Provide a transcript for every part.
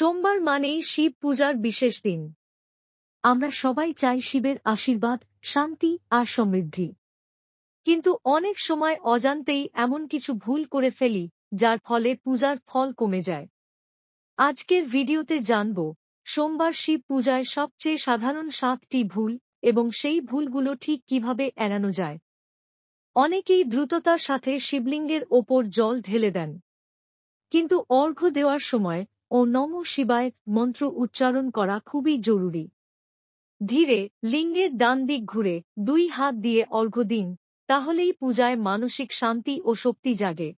সোমবার মানেই শিব পূজার বিশেষ দিন। আমরা সবাই চাই শিবের আশীর্বাদ, শান্তি আর সমৃদ্ধি। কিন্তু অনেক সময় অজান্তেই এমন কিছু ভুল করে ফেলি, যার ফলে পূজার ফল কমে যায়। আজকের ভিডিওতে জানব, সোমবার শিব পূজায় সবচেয়ে সাধারণ সাতটি ভুল এবং সেই ভুলগুলো ঠিক কীভাবে এড়ানো যায়। অনেকেই দ্রুততার সাথে শিবলিঙ্গের ওপর জল ঢেলে দেন। কিন্তু অর্ঘ্য দেওয়ার সময় ও নম শিবায় মন্ত্র উচ্চারণ করা খুবই জরুরি। ধীরে, লিঙ্গের ডান দিক ঘুরে, দুই হাত দিয়ে অর্ঘ্য দিন, তাহলেই পূজায় মানসিক শান্তি ও শক্তি জাগে।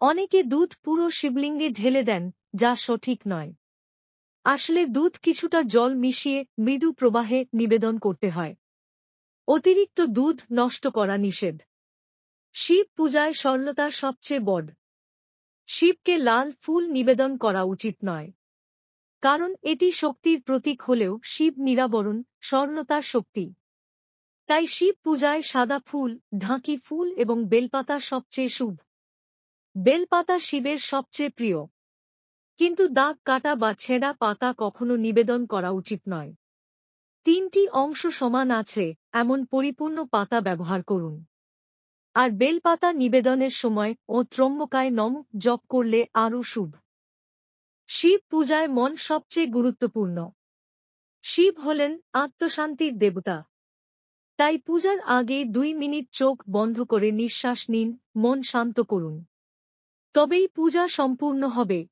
অনেকে দুধ পুরো শিবলিঙ্গে ঢেলে দেন, যা সঠিক নয়। আসলে দুধ কিছুটা জল মিশিয়ে মৃদু প্রবাহে নিবেদন করতে হয়। অতিরিক্ত দুধ নষ্ট করা নিষেধ। শিব পূজায় সরলতা সবচেয়ে বড়। শিবকে লাল ফুল নিবেদন করা উচিত নয়। কারণ এটি শক্তির প্রতীক হলেও শিব নিরাবরণ, স্বর্ণতার শক্তি। তাই শিব পূজায় সাদা ফুল, ঢাকি ফুল এবং বেলপাতা সবচেয়ে শুভ। বেলপাতা শিবের সবচেয়ে প্রিয়। কিন্তু দাগ, কাটা বা ছেঁড়া পাতা কখনো নিবেদন করা উচিত নয়। তিনটি অংশ সমান আছে, এমন পরিপূর্ণ পাতা ব্যবহার করুন। আর বেলপাতা নিবেদনের সময় ও ত্রম্বকায় নম জপ করলে আরও শুভ। শিব পূজায় মন সবচেয়ে গুরুত্বপূর্ণ। শিব হলেন আত্মশান্তির দেবতা। তাই পূজার আগে দুই মিনিট চোখ বন্ধ করে নিঃশ্বাস নিন, মন শান্ত করুন। তবেই পূজা সম্পূর্ণ হবে।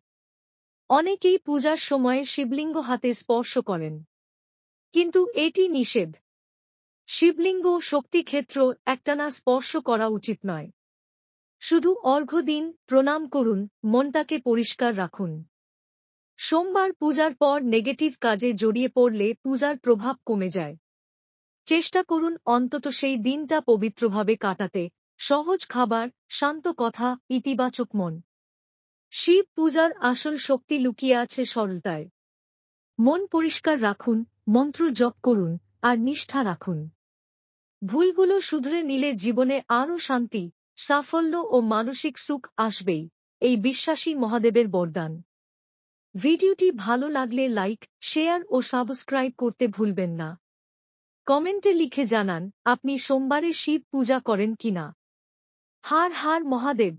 অনেকেই পূজার সময়ে শিবলিঙ্গ হাতে স্পর্শ করেন। কিন্তু এটি নিষেধ। শিবলিঙ্গ শক্তিক্ষেত্র একটানা স্পর্শ করা উচিত নয়। শুধু অর্ঘ্য দিন প্রণাম করুন, মনটাকে পরিষ্কার রাখুন। সোমবার পূজার পর নেগেটিভ কাজে জড়িয়ে পড়লে পূজার প্রভাব কমে যায়। চেষ্টা করুন অন্তত সেই দিনটা পবিত্রভাবে কাটাতে, সহজ খাবার, শান্ত কথা, ইতিবাচক মন। শিব পূজার আসল শক্তি লুকিয়ে আছে সরলতায়। মন পরিষ্কার রাখুন, মন্ত্র জপ করুন আর নিষ্ঠা রাখুন। ভুলগুলো শুধরে নিলে জীবনে আরও শান্তি, সাফল্য ও মানসিক সুখ আসবেই, এই বিশ্বাসী মহাদেবের বরদান। ভিডিওটি ভালো লাগলে লাইক, শেয়ার ও সাবস্ক্রাইব করতে ভুলবেন না। কমেন্টে লিখে জানান, আপনি সোমবারে শিব পূজা করেন কিনা। হার হার মহাদেব।